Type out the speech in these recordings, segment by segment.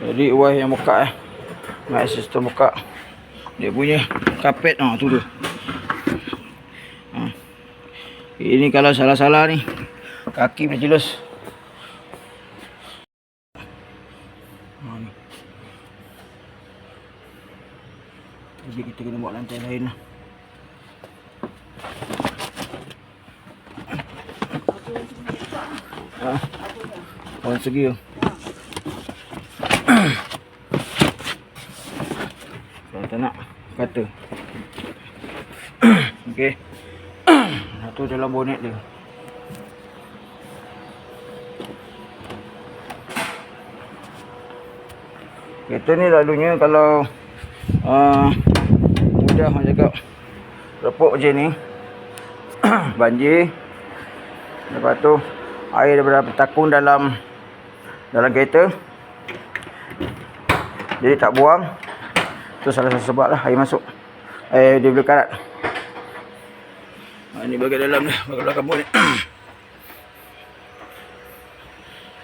Jadi uai yang buka eh. My sister buka. Dia punya kapet ah tu tu. Ha. Ini kalau salah-salah ni kaki boleh jelus. Ha ni. Jadi kita kena buat lantai lain lah. Ha. Oh, segi tu. Kalau tak nak, kata. Okey. Satu dalam bonet dia. Kereta ni lalunya kalau uh, mudah orang cakap repuk macam ni banjir lepas tu air daripada bertakung dalam dalam kereta jadi tak buang tu salah satu sebab lah air masuk. Air dia boleh karat. Ha, ni bagian dalam ni bagian belakang bonet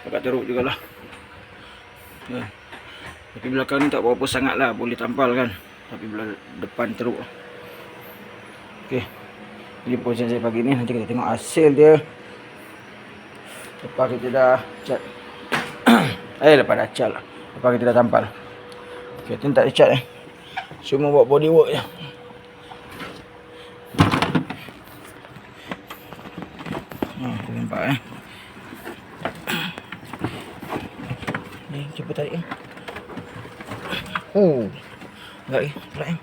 agak teruk jugalah. Ya. tapi belakang ni tak berapa sangat lah boleh tampal kan. Tapi belah depan teruk. Ok ini position saya pagi ni. Nanti kita tengok hasil dia. Lepas kita dah cat eh lepas dah cat lah. Lepas kita dah tampal. Ok tu tak ada cat eh cuma buat body work je Hmm, tu nampak eh. Ni cuba tarik eh. Oh. Enggak eh, berat eh.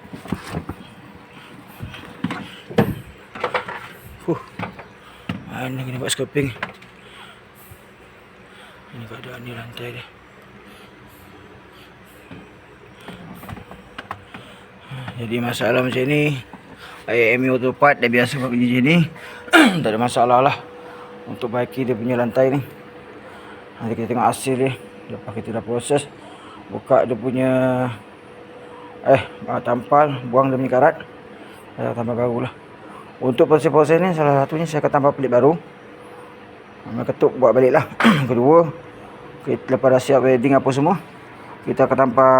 Huh. Mana kena buat scoping. Ini keadaan ni lantai dia. Jadi masalah macam ni IMU auto part dah biasa buat kerja ni. Tak ada masalah lah Untuk baiki dia punya lantai ni. Nanti kita tengok hasil dia. Lepas kita dah proses Buka dia punya Eh ah, Tampal Buang dia punya karat. Saya tambah baru lah. Untuk proses-proses ni Salah satunya saya akan tambah pelik baru. Ambil ketuk buat balik lah. Kedua kita, Lepas dah siap wedding apa semua Kita akan tambah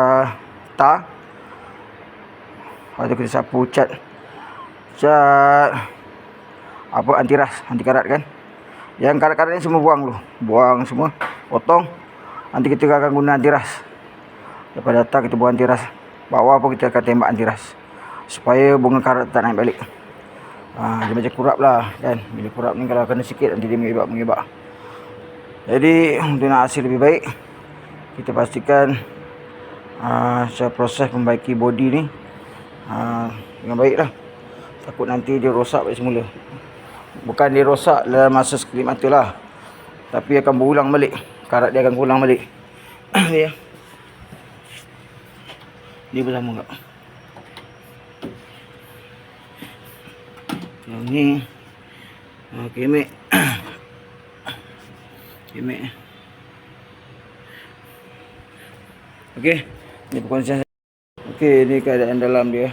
tar Lepas tu kita sapu cat. Cat. Apa anti ras Anti karat kan? Yang karat-karat ni semua buang dulu. Buang semua Potong. Nanti kita akan guna anti ras. Lepas datang kita buang anti ras. Bawah pun kita akan tembak anti ras. Supaya bunga karat tak naik balik. Ha, Dia macam kurap lah kan? Bila kurap ni kalau kena sikit Nanti dia mengebak-mengebak Jadi Untuk nak hasil lebih baik Kita pastikan uh, Secara proses membaiki body ni ha, dengan baik lah takut nanti dia rosak balik semula. Bukan dia rosak dalam masa sekelip mata lah. Tapi akan berulang balik. Karat dia akan berulang balik. Ni ya. Ni pun sama kak. Yang ni ha, kemek. Kemek. Ok ni perkongsian Okey, ni keadaan dalam dia.